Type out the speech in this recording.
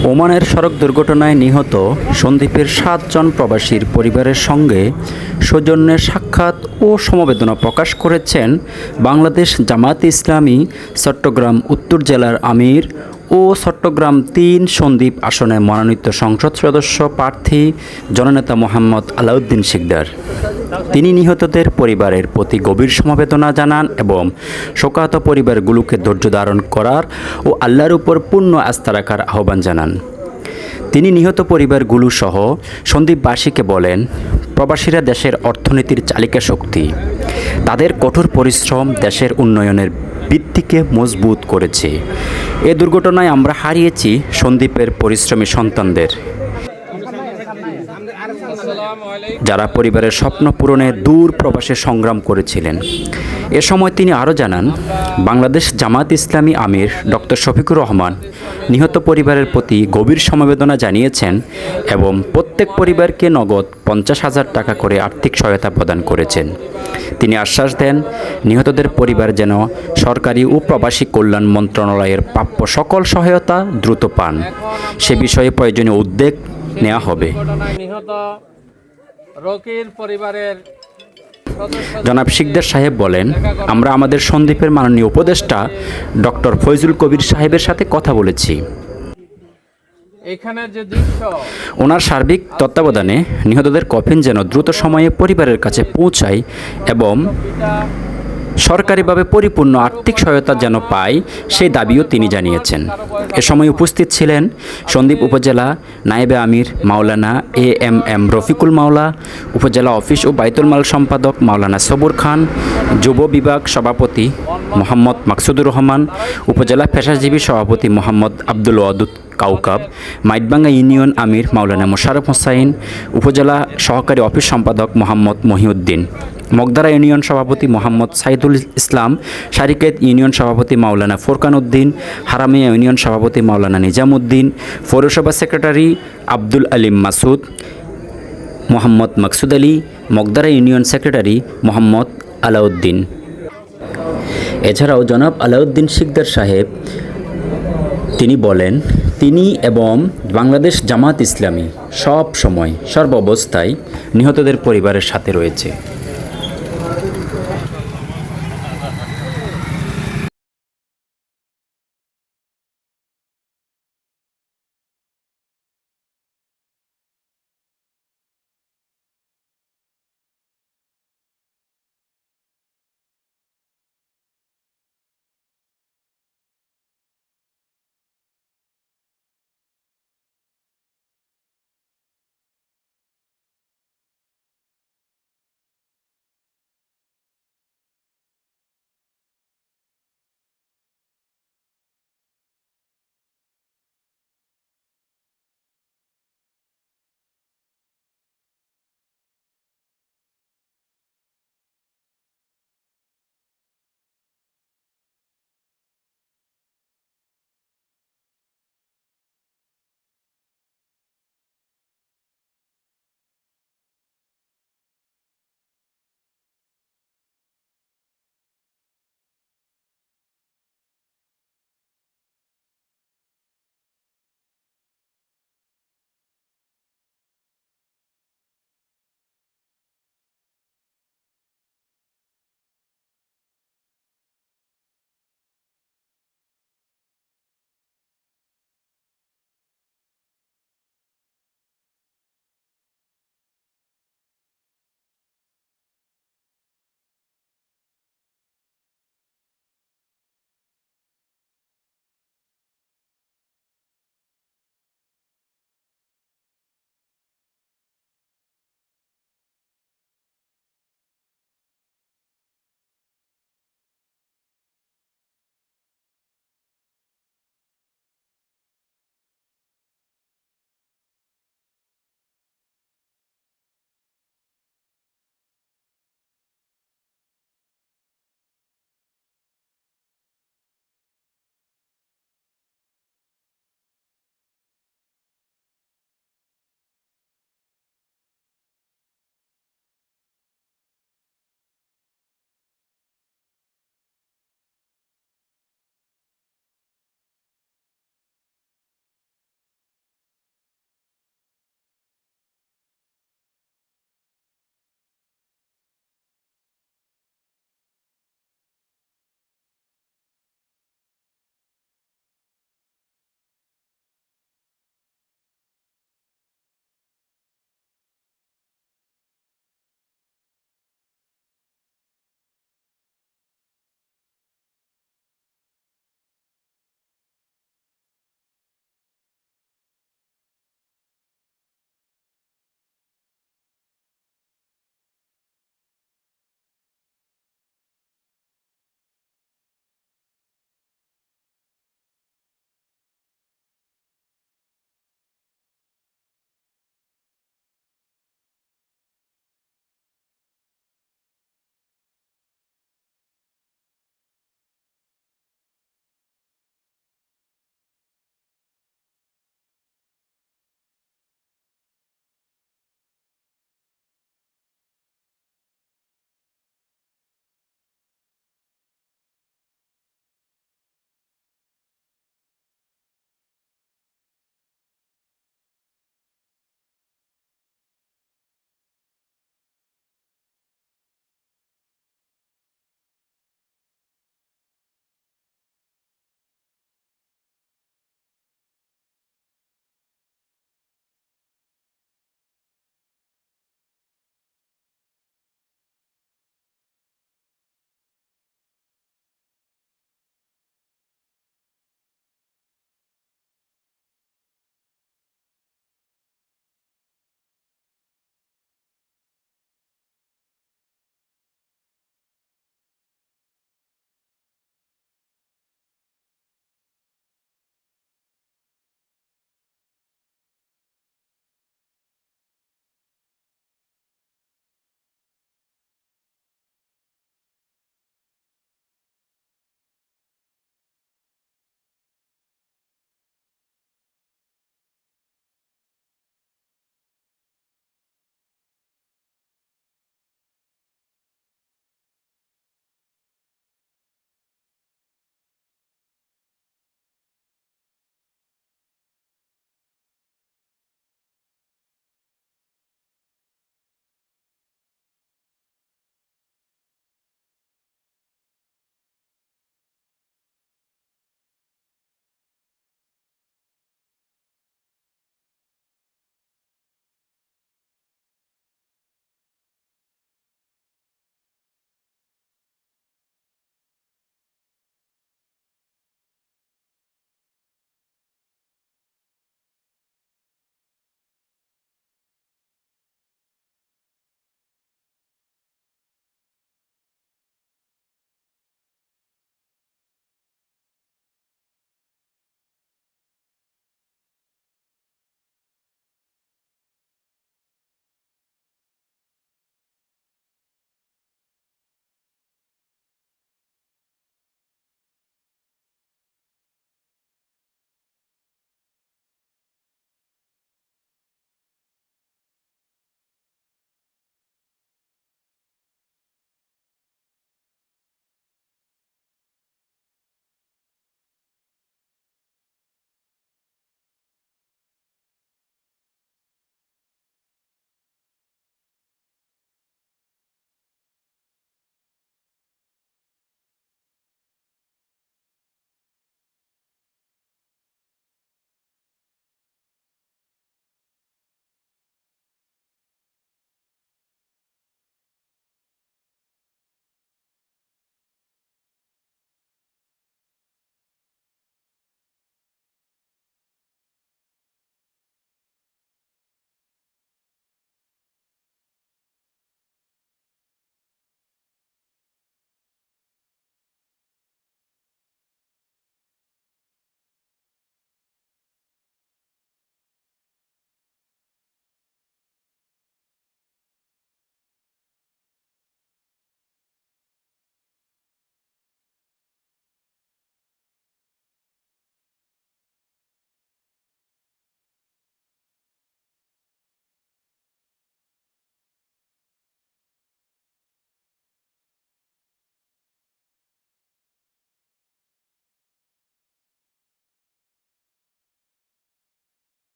ওমানের সড়ক দুর্ঘটনায় নিহত সন্দীপের সাতজন প্রবাসীর পরিবারের সঙ্গে সৌজন্যের সাক্ষাৎ ও সমবেদনা প্রকাশ করেছেন বাংলাদেশ জামাত ইসলামী, চট্টগ্রাম, উত্তর জেলার আমির ও চট্টগ্রাম তিন সন্দ্বীপ আসনে মনোনীত সংসদ সদস্য প্রার্থী জননেতা মোহাম্মদ আলাউদ্দিন শিকদার। তিনি নিহতদের পরিবারের প্রতি গভীর সমবেদনা জানান এবং শোকাহত পরিবারগুলোকে ধৈর্য ধারণ করার ও আল্লাহর উপর পূর্ণ আস্থা রাখার আহ্বান জানান। তিনি নিহত পরিবারগুলো সহ সন্দীপবাসীকে বলেন, প্রবাসীরা দেশের অর্থনীতির চালিকা শক্তি। তাদের কঠোর পরিশ্রম দেশের উন্নয়নের ভিত্তিকে মজবুত করেছে। এ দুর্ঘটনায় আমরা হারিয়েছি সন্দীপের পরিশ্রমী সন্তানদের। যারা পরিবারের স্বপ্ন পূরণে দূর প্রবাসে সংগ্রাম করেছিলেন। এ সময় তিনি আরও জানান বাংলাদেশ জামাত ইসলামী আমির ডক্টর শফিকুর রহমান নিহত পরিবারের প্রতি গভীর সমবেদনা জানিয়েছেন এবং প্রত্যেক পরিবারকে নগদ পঞ্চাশ হাজার টাকা করে আর্থিক সহায়তা প্রদান করেছেন। তিনি আশ্বাস দেন নিহতদের পরিবার যেন সরকারি ও প্রবাসী কল্যাণ মন্ত্রণালয়ের প্রাপ্য সকল সহায়তা দ্রুত পান। সে বিষয়ে প্রয়োজনীয় উদ্যোগ নেওয়া হবে। নিহত রকির পরিবারের জনাব শিকদার সাহেব বলেন আমরা আমাদের সন্দীপের মাননীয় উপদেষ্টা ডক্টর ফৈজুল কবির সাহেবের সাথে কথা বলেছি। এখানে যে দৃশ্য ওনার সার্বিক তত্ত্বাবধানে নিহতদের কফিন যেন দ্রুত সময়ে পরিবারের কাছে পৌঁছায় এবং সরকারিভাবে পরিপূর্ণ আর্থিক সহায়তা যেন পায়, সেই দাবিও তিনি জানিয়েছেন। এ সময় উপস্থিত ছিলেন সন্দ্বীপ উপজেলা নায়েবে আমির Maulana A M M Rafiqul Maula, উপজেলা অফিস ও বাইতুল মাল সম্পাদক মাওলানা সবুর খান, যুব বিভাগ সভাপতি মোহাম্মদ মাকসুদুর রহমান, উপজেলা পেশাজীবী সভাপতি মোহাম্মদ আব্দুল ওয়াদুদ কাউকাব, মাইটবাঙ্গা ইউনিয়ন আমির মাওলানা মোশারফ হোসাইন, উপজেলা সহকারী অফিস সম্পাদক মোহাম্মদ মহিউদ্দিন। মগদারা ইউনিয়ন সভাপতি মোহাম্মদ সাইদুল ইসলাম সারিকেত ইউনিয়ন সভাপতি মাওলানা ফোরকান উদ্দিন, হারামিয়া ইউনিয়ন সভাপতি মাওলানা নিজামুদ্দিন, পৌরসভা secretary Abdul Alim Masud, Mohammad Maksud Ali, Magdhara union secretary Mohammad Alauddin. এছাড়াও জনাব আলাউদ্দিন শিকদার সাহেব, তিনি বলেন, তিনি এবং বাংলাদেশ জামাত ইসলামী সব সময়, সর্বাবস্থায় নিহতদের পরিবারের সাথে রয়েছে।